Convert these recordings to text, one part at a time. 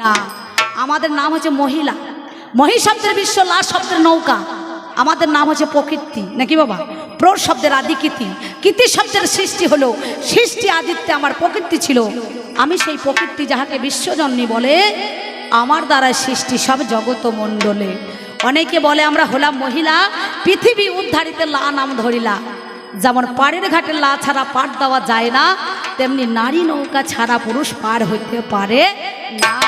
না, আমাদের নাম হচ্ছে মহিলা। মহি শব্দের বিশ্ব, লাশ শব্দের নৌকা। আমাদের নাম হচ্ছে প্রকৃতি। নাকি বাবা? প্র শব্দের আদি কীতি কীতি শব্দের সৃষ্টি হলো, সৃষ্টি আদিত্যে আমার প্রকৃতি ছিল। আমি সেই প্রকৃতি যাহাকে বিশ্বজননী বলে, আমার দ্বারা সৃষ্টি সব জগত মণ্ডলে অনেকে বলে, আমরা হলাম মহিলা, পৃথিবী উদ্ধারিতে লা নাম ধরিলা। যেমন পাড়ের ঘাটে লা ছাড়া পাট দেওয়া যায় না, তেমনি নারী নৌকা ছাড়া পুরুষ পার হইতে পারে না।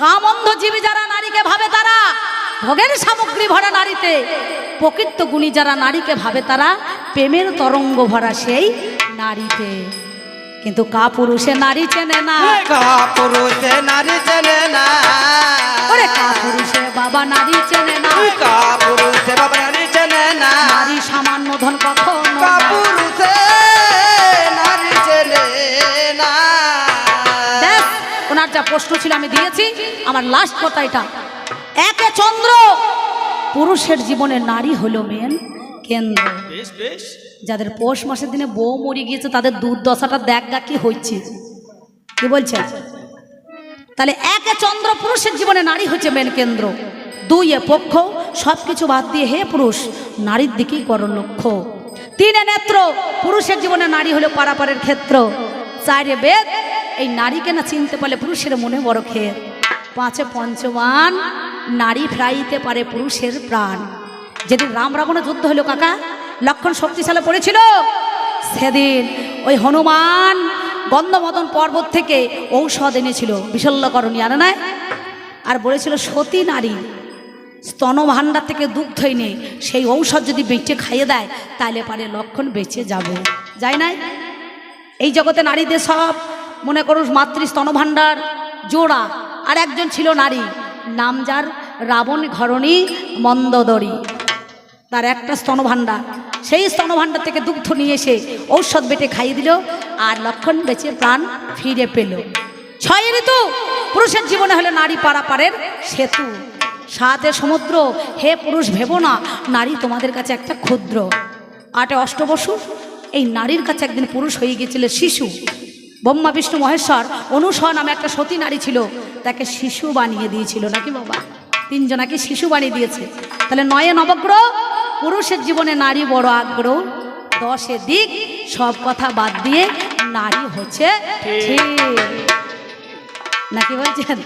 কামন্ধ জীবী যারা নারীকে ভাবে তারা ভোগের সামগ্রী ভরা নারীতে প্রকৃত গুণী যারা নারীকে ভাবে তারা প্রেমের তরঙ্গ ভরা সেই নারীতে। কিন্তু কা পুরুষে নারী চেনে না। পুরুষে নারী চেনে না। ওরে কা পুরুষে বাবা নারী চেনে না। কা পুরুষে বাবা নারী চেনে না। নারী সামান্য ধন কখনো প্রশ্ন ছিল আমি দিয়েছি। আমার লাস্ট কথা এটা। একে চন্দ্র পুরুষের জীবনে নারী হলো মেন কেন্দ্র। যাদের পৌষ মাসের দিনে বউ মরে গিয়েছে তাদের দুর্দশাটা দেখ গা কি হচ্ছে কি বলছে? তাহলে একে চন্দ্র পুরুষের জীবনে নারী হচ্ছে মেন কেন্দ্র। দুই এ পক্ষ সব কিছু বাদ দিয়ে হে পুরুষ নারীর দিকেই করো লক্ষ্য। তিনে নেত্র পুরুষের জীবনে নারী হলো পারাপারের ক্ষেত্র। চারে বেদ এই নারীকে না চিনতে পারলে পুরুষের মনে বড় ক্ষেত পাঁচে পঞ্চমান, নারী ফ্রাইতে পারে পুরুষের প্রাণ। যেদিন রাম রাবণের যুদ্ধ হলো কাকা, লক্ষণ শক্তিশালী পড়েছিল। সেদিন ওই হনুমান গন্ধমদন পর্বত থেকে ঔষধ এনেছিল বিশল্যকরণী আনে নাই আর বলেছিল, সতী নারী স্তন ভাণ্ডার থেকে দুগ্ধ এনে সেই ঔষধ যদি বেঁচে খাইয়ে দেয় তাহলে পারে লক্ষণ বেঁচে যাবে। যাই নাই? এই জগতে নারীদের সব মনে করুন মাতৃ স্তনভাণ্ডার জোড়া, আর একজন ছিল নারী, নাম যার রাবণ ঘরণী মন্দদরী। তার একটা স্তনভাণ্ডার, সেই স্তনভাণ্ডার থেকে দুগ্ধ নিয়ে এসে ঔষধ বেটে খাইয়ে দিল আর লক্ষণ বেঁচে প্রাণ ফিরে পেল। ছয় ঋতু, পুরুষের জীবনে হলে নারী পারাপারের সেতু। সাতে সমুদ্র, হে পুরুষ ভেবো না, নারী তোমাদের কাছে একটা ক্ষুদ্র। আটে অষ্টবসু, এই নারীর কাছে একদিন পুরুষ হয়ে গিয়েছিল শিশু। ব্রহ্মা বিষ্ণু মহেশ্বর অনুসর নামে একটা সতী নারী ছিল তাকে শিশু বানিয়ে দিয়েছিল নাকি বাবা? তিনজনাকে শিশু বানিয়ে দিয়েছে। তাহলে নয়ে নবগ্রহ পুরুষের জীবনে নারী বড় আগ্রহ দশে দিক সব কথা বাদ দিয়ে নারী হচ্ছে ঠিক। নাকি বলছেন?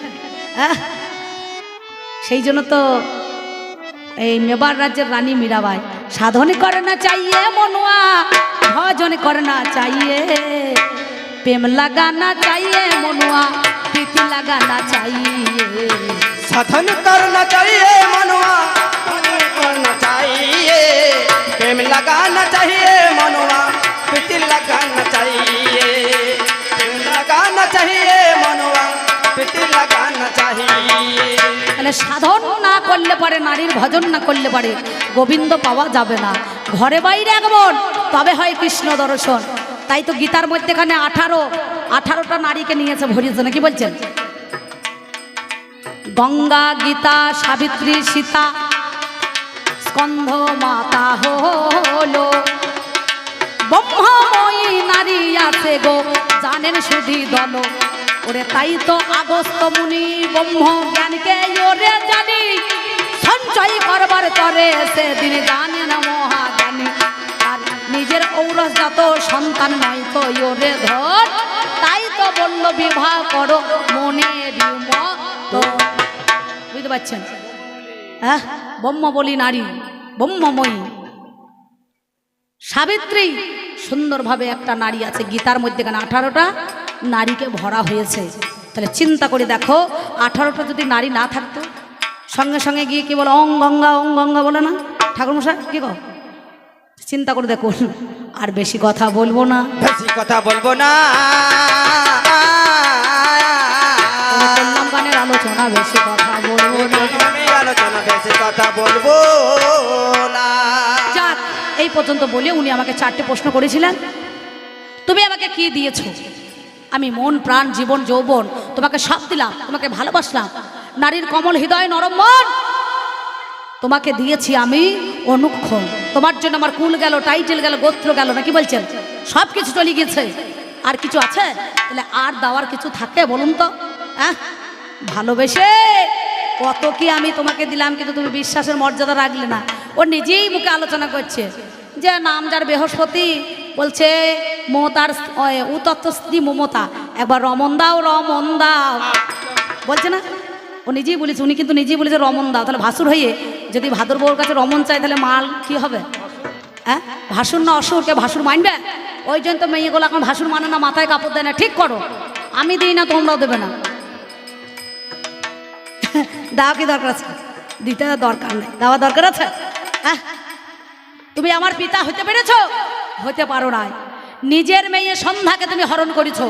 সেই জন্য তো এই মেবার রাজ্যের রানী মীরাবাই সাধন করে না চাইয়ে মনুয়া ভজন করে না চাইয়ে। প্রেম লাগানা চাইয়ে মনুয়া প্রীতি লাগানা চাইয়ে साधन करना चाहिए मनुआ साधन करना चाहिए प्रेम लगाना चाहिए मनुआ प्रीति लगाना चाहिए प्रेम लगाना चाहिए मनुआ प्रीति लगाना चाहिए তাহলে সাধন না করলে পারে নারীর ভজন না করলে পারে গোবিন্দ পাওয়া যাবে না ঘরে বাইরে আগমন তবে হয় কৃষ্ণ দর্শন তাই তো গীতার মধ্যেখানে আঠারো, আঠারোটা নারীকে নিয়েছে ভরিয়েছে, নাকি বলছেন? গঙ্গা, গীতা, সাবিত্রী, সীতা, স্কন্ধ মাতা হলো। ব্রহ্মময়ী নারী আছে গো, জানেন সুধি দল। ওরে তাই তো আগস্ত মুনি ব্রহ্ম জ্ঞানকে ওরে জানি, সঞ্চয় করবার তরে সেদিন জানেন মহাজ্ঞানী নিজের ঔরসজাত সন্তান নয় তো ওরে ধর। তাই তো বলল বিবাহ করো মনের বুঝতে পারছেন? হ্যাঁ? বলি নারী, ব্রহ্মময়ী। সাবিত্রী, সুন্দরভাবে একটা নারী আছে। গীতার মধ্যে কেন আঠারোটা নারীকে ভরা হয়েছে। তাহলে চিন্তা করে দেখো, আঠারোটা যদি নারী না থাকতো, সঙ্গে সঙ্গে গিয়ে কি বলো অং গঙ্গা অং গঙ্গা বলে না? ঠাকুর ঠাকুরমশাই, কী গো চিন্তা করে দেখুন আর বেশি কথা বলব না। বেশি কথা বলব না। গানের আলোচনা বেশি কথা বলব না। আলোচনা বেশি কথা বলব না। যাক এই পর্যন্ত বলে উনি আমাকে চারটে প্রশ্ন করেছিলেন। তুমি আমাকে কি দিয়েছ? আমি মন প্রাণ জীবন যৌবন তোমাকে সব দিলাম তোমাকে ভালোবাসলাম। নারীর কমল হৃদয় নরম মন তোমাকে দিয়েছি আমি অনুক্ষণ। তোমার জন্য আমার কুল গেল টাইটেল গেল, গোত্র গেল, নাকি বলছেন? সব কিছু চলে গেছে আর কিছু আছে? তাহলে আর দেওয়ার কিছু থাকে বলুন তো? হ্যাঁ ভালোবেসে কত কি আমি তোমাকে দিলাম, কিন্তু তুমি বিশ্বাসের মর্যাদা রাখলে না। ও নিজেই মুখে আলোচনা করছে যে নাম যার বৃহস্পতি বলছে মমতার উতত্ত স্ত্রী মমতা। একবার রমন দাও রমন দাও। বলছে না? ও নিজেই বলেছে, উনি কিন্তু নিজেই বলেছে রমন দাও। তাহলে ভাসুর হয়ে যদি ভাদর বউর কাছে রমন চাই তাহলে মাল কি হবে? হ্যাঁ? ভাসুর না অসুর কে ভাসুর মানবে? ওই জন্য তো মেয়েগুলো এখন ভাসুর মানে না, মাথায় কাপড় দেয় না। ঠিক করো, আমি দিই না, তোমরাও দেবে না। দাও কি দরকার আছে? দিতে দরকার নেই। দেওয়া দরকার আছে? হ্যাঁ? তুমি আমার পিতা হতে পেরেছ? হতে পারো না নিজের মেয়ে সন্ধ্যাকে তুমি হরণ করেছ।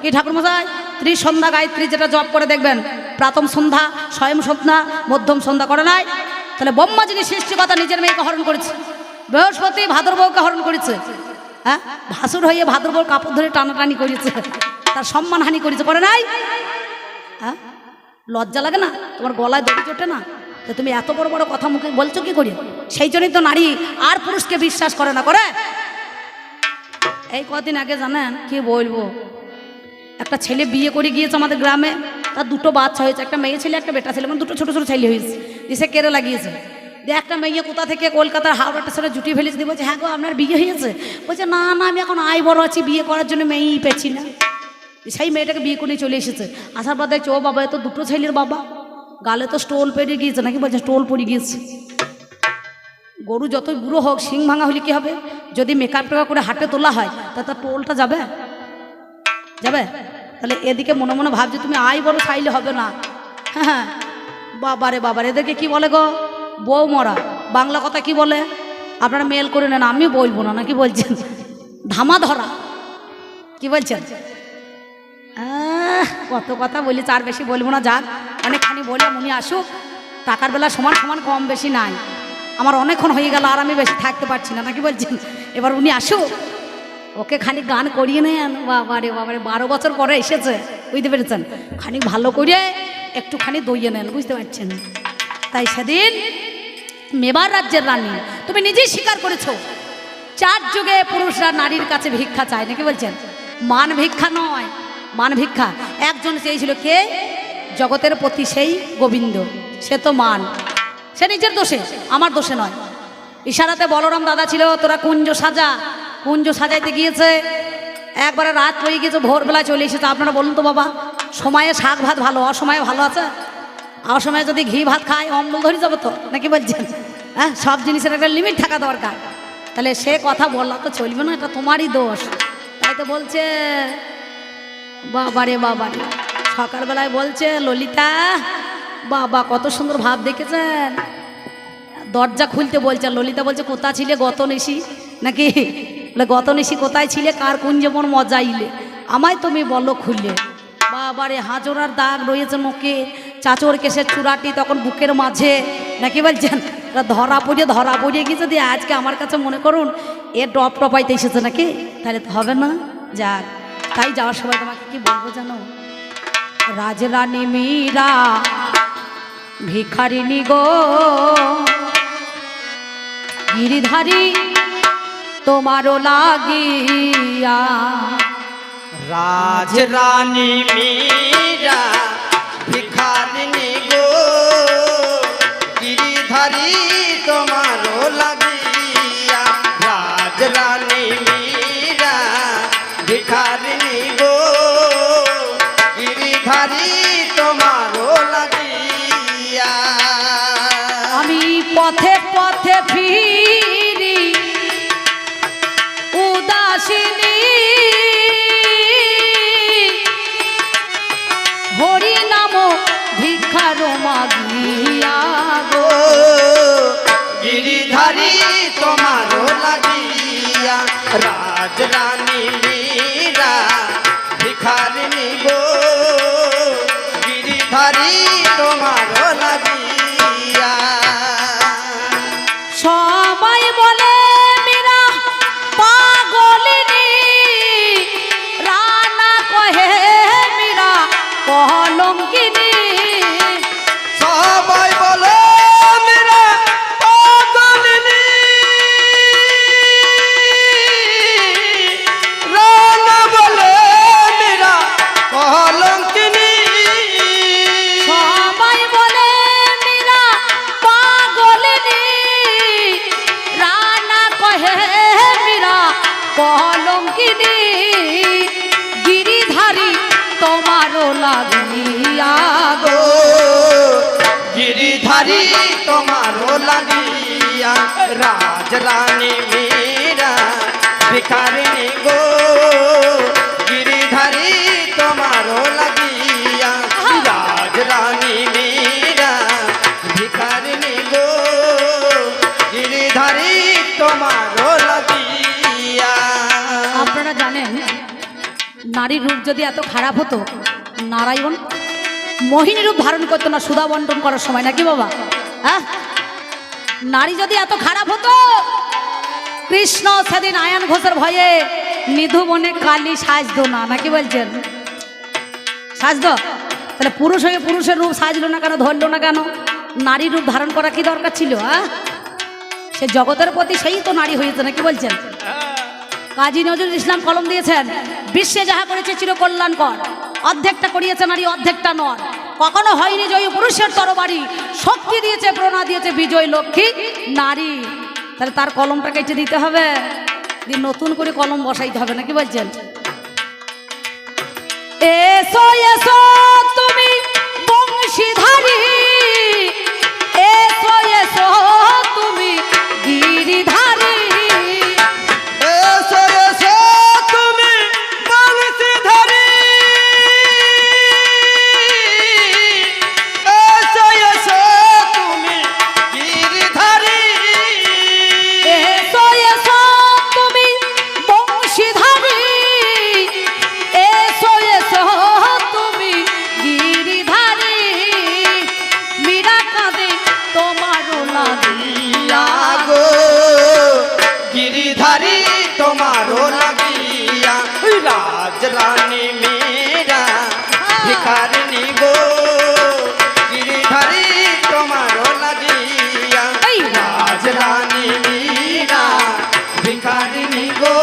কি ঠাকুরমশাই? ত্রিসন্ধ্যা গায়ত্রী যেটা জপ করে দেখবেন প্রাথম সন্ধ্যা, স্বয়ং সন্ধ্যা, মধ্যম সন্ধ্যা করে নাই। তাহলে ব্রহ্মা যিনি সৃষ্টিকতা নিজের মেয়েকে হরণ করেছে। বৃহস্পতি ভাদর বউকে হরণ করেছে। হ্যাঁ? ভাসুর হয়ে ভাদর বউর কাপড় ধরে টানাটানি করেছে। তার সম্মানহানি করেছে। করে নাই? হ্যাঁ? লজ্জা লাগে না? তোমার গলায় দড়ি চটে না? তো তুমি এত বড় বড় কথা মুখে বলছো কি করি? সেই জন্যই তো নারী আর পুরুষকে বিশ্বাস করে না, করে? এই কদিন আগে জানেন কি বলব? একটা ছেলে বিয়ে করে গিয়েছে আমাদের গ্রামে। তার দুটো বাচ্চা হয়েছে, একটা মেয়ে ছেলে, একটা বেটা ছেলে মানে দুটো ছোটো ছোটো ছেলে হয়েছে। সে কেড়ে লাগিয়েছে। দিয়ে একটা মেয়ে কোথা থেকে কলকাতার হাওড়া স্টেশনে জুটি ফেলেছে, দিয়ে বলছে হ্যাঁ গো, আপনার বিয়ে হয়েছে? বলছে, না না, আমি এখন আয় বড় আছি, বিয়ে করার জন্য মেয়েই পেছি না। সেই মেয়েটাকে বিয়ে করে চলে এসেছে। আসার পর দেখছে, ও বাবা, এ তো দুটো ছেলের বাবা। গালে তো স্টোল পেরে গিয়েছে, নাকি? বলছে, স্টোল পড়ে গিয়েছে। গরু যতই বুড়ো হোক, শিং ভাঙা হলে কি হবে? যদি মেকআপ টেকআপ করে হাটে তোলা হয়, তা তার টোলটা যাবে? যাবে? তাহলে এদিকে মনে মনে ভাবছে তুমি আই বড় চাইলে হবে না। হ্যাঁ বাবারে বাবারে, এদেরকে কি বলে গো? বউ মরা বাংলা কথা কি বলে? আপনারা মেল করে নেন আমি বলব না, নাকি বলছেন? ধামা ধরা। কি বলছেন? কত কথা বলি চার বেশি বলব না, যাক। অনেকখানি বলে উনি আসুক। টাকার বেলা সমান সমান কম বেশি নাই। আমার অনেকক্ষণ হয়ে গেল, আর আমি বেশি থাকতে পারছি না, নাকি বলছেন? এবার উনি আসুক। ওকে খানিক গান করিয়ে নেন বাবারে বাবারে বারো বছর পরে এসেছে, বুঝতে পেরেছেন? খানিক ভালো করে একটুখানি দইয়ে নেন, বুঝতে পারছেন? তাই সেদিন মেবার রাজ্যের রানী, তুমি নিজেই স্বীকার করেছ, চার যুগে পুরুষরা নারীর কাছে ভিক্ষা চায়, নাকি বলছেন? মান ভিক্ষা নয়, মান ভিক্ষা। একজন চেয়েছিল কে? জগতের প্রতি সেই গোবিন্দ। সে তো মান। সে নিজের দোষে, আমার দোষে নয়। ইশারাতে বলরাম দাদা ছিল, তোরা কুঞ্জ সাজা কুঞ্জ সাজাইতে গিয়েছে। একবারে রাত হয়ে গিয়েছে ভোরবেলা চলে এসেছে। আপনারা বলুন তো বাবা, সময়ে শাক ভাত ভালো, অসময়ে ভালো আছে? অসময়ে যদি ঘি ভাত খায়, অম্বল ধরে যাব তো? নাকি বলছেন? হ্যাঁ সব জিনিসের একটা লিমিট থাকা দরকার। তাহলে সে কথা বললা তো চলবে না, এটা তোমারই দোষ। তাই তো বলছে, বাবারে বাবারে। সকালবেলায় বলছে, ললিতা, বাবা কত সুন্দর ভাব দেখেছেন। দরজা খুলতে বলছে ললিতা বলছে, কোথা ছিলে গত নিশি? নাকি? বলে গত নিশি কোথায় ছিলে? কার কোন যেমন মজা ইলে আমায় তুমি বলো খুললে বাবারে, হাজরার দাগ রয়েছে মুখে। চাচর কেসের চূড়াটি তখন বুকের মাঝে। নাকি বলছেন ধরা পড়িয়ে ধরা পড়িয়ে গিয়েছে দিয়ে আজকে আমার কাছে মনে করুন, এ টপ টপাইতে এসেছে নাকি? তাহলে তো হবে না। যাক, তাই যাওয়ার সময় তোমাকে কি বলব জানো? রাজরানী মীরা ভিখারিনী গো, গিরিধারী তোমারও লাগিয়া। রাজ রানী মীরা ভিখারিনী গো, গিরিধারী তোমার লাগিয়া। রাজ রানী মীরা ভিখারিনী গো কলঙ্কিনী গিরিধারী তোমারও লাগিয়া গো। গিরিধারী তোমারও লাগিয়া রাজ রানী মীরা ভিখারিণী নারীর রূপ যদি এত খারাপ হতো, নারায়ণ, মোহিনী রূপ ধারণ করতো না, সুধা বন্টন করার সময়, নাকি বাবা? হ্যাঁ নারী যদি এত খারাপ হতো, কৃষ্ণ সেদিন আয়ান ঘোষের ভয়ে নিধু মনে কালী সাজতো না, নাকি বলছেন? সাজতো? তাহলে পুরুষ হয়ে পুরুষের রূপ সাজলো না কেন, ধরলো না কেন? নারী রূপ ধারণ করা কি দরকার ছিল হ্যাঁ সে জগতের প্রতি সেই তো নারী হয়েছে, নাকি বলছেন? কাজী নজরুল ইসলাম কলম দিয়েছেন, বিশ্বে যাহা করেছে চিরকল্যাণকর। অর্ধেকটা করিয়েছে নারী, অর্ধেকটা নর। কখনো হয়নি জয়ী পুরুষের তরবারি। শক্তি দিয়েছে, প্রণা দিয়েছে বিজয় লক্ষ্মী, নারী। তাহলে তার কলমটা কেটে দিতে হবে। দিয়ে নতুন করে কলম বসাইতে হবে, নাকি বলছেন? এসো এসো লাগিয়া রাজ রানী মীরা ভিখারিণী গো গিরিধারী তোমারও লাগিয়া। রাজ রানী মীরা ভিখারিণী গো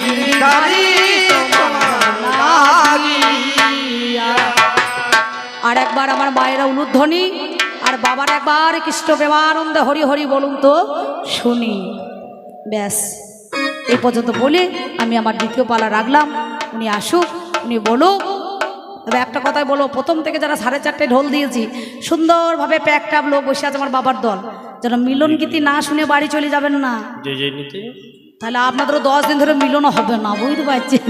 গিরিধারী আর একবার আমার মায়েরা উলুধ্বনি আর বাবার একবার কৃষ্ণ প্রেমানন্দে হরি হরি বলুন তো শুনি। ব্যাস। এই পর্যন্ত বলে আমি আমার দ্বিতীয় পালা রাখলাম। উনি আসুক উনি বলো তবে একটা কথাই বলো প্রথম থেকে যারা সাড়ে চারটে ঢোল দিয়েছি সুন্দরভাবে প্যাক ট্যাপ লোক বসে আছে আমার বাবার দল। যেন মিলন গীতি না শুনে বাড়ি চলে যাবেন না। তাহলে আপনাদেরও দশ দিন ধরে মিলনও হবে না বুঝতে পারছেন?